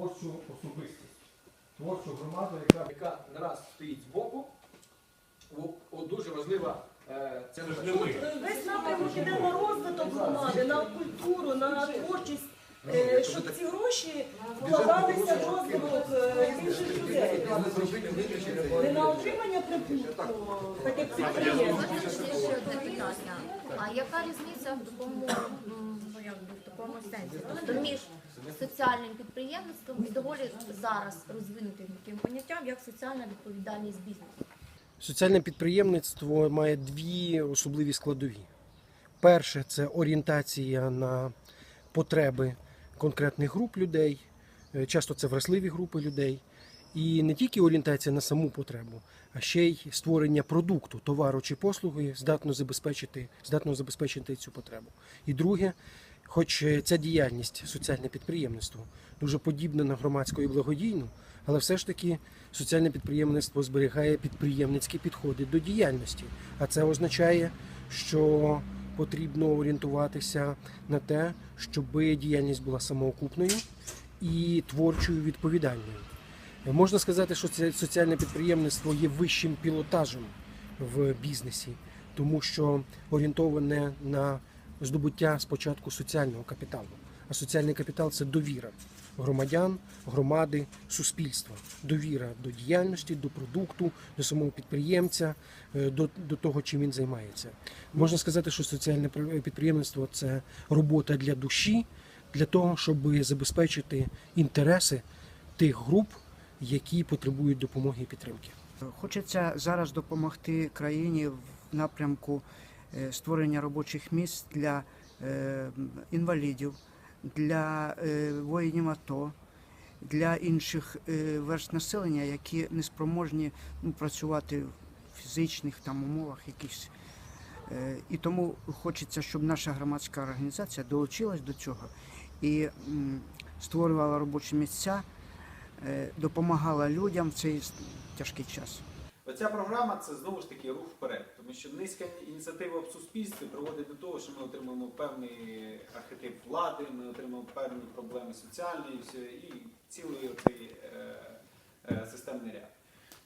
творчу особистість, творчу громаду, яка яка нараз стоїть збоку, о, о, дуже важлива е, це ж не не ми. Весь напрямок іде на розвиток громади, на культуру, на творчість, е, щоб ці гроші вкладалися в розвиток е, інших людей. Не на отримання прибутку, так як підприємство. Можна ще ще одне питання. А яка різниця в ну, якби, в такому сенсі? Тобто між соціальним підприємництвом і доволі зараз розвинутим таким поняттям, як соціальна відповідальність бізнесу? Соціальне підприємництво має дві особливі складові. Перше це орієнтація на потреби конкретних груп людей, Е, часто це вразливі групи людей. І не тільки орієнтація на саму потребу, а ще й створення продукту, товару чи послуги здатно забезпечити, здатно забезпечити цю потребу. І друге, хоч е, ця діяльність, соціальне підприємництво, дуже подібна на громадську і благодійну, але все ж таки соціальне підприємництво зберігає підприємницькі підходи до діяльності. А це означає, що потрібно орієнтуватися на те, щоб діяльність була самоокупною і творчою відповідальною. Можна сказати, що це соціальне підприємництво є вищим пілотажем в бізнесі, тому що орієнтоване на здобуття спочатку соціального капіталу. А соціальний капітал це довіра громадян, громади, суспільства. Довіра до діяльності, до продукту, до самого підприємця, е, до, до того, чим він займається. Можна сказати, що соціальне пр- підприємництво це робота для душі, для того, щоб забезпечити інтереси тих груп, які потребують допомоги і підтримки. Хочеться зараз допомогти країні в напрямку створення робочих місць для е, інвалідів, для е, воїнів АТО, для інших е, верст населення, які не спроможні ну, працювати в фізичних там умовах якихось. Е, І тому хочеться, щоб наша громадська організація долучилась до цього і створювала робочі місця, е, допомагала людям в цей тяжкий час. Оця програма це знову ж таки рух вперед, тому що низька ініціатива в суспільстві приводить до того, що ми отримуємо певний архетип влади, ми отримуємо певні проблеми соціальні і, цілий оцей е, е, системний ряд.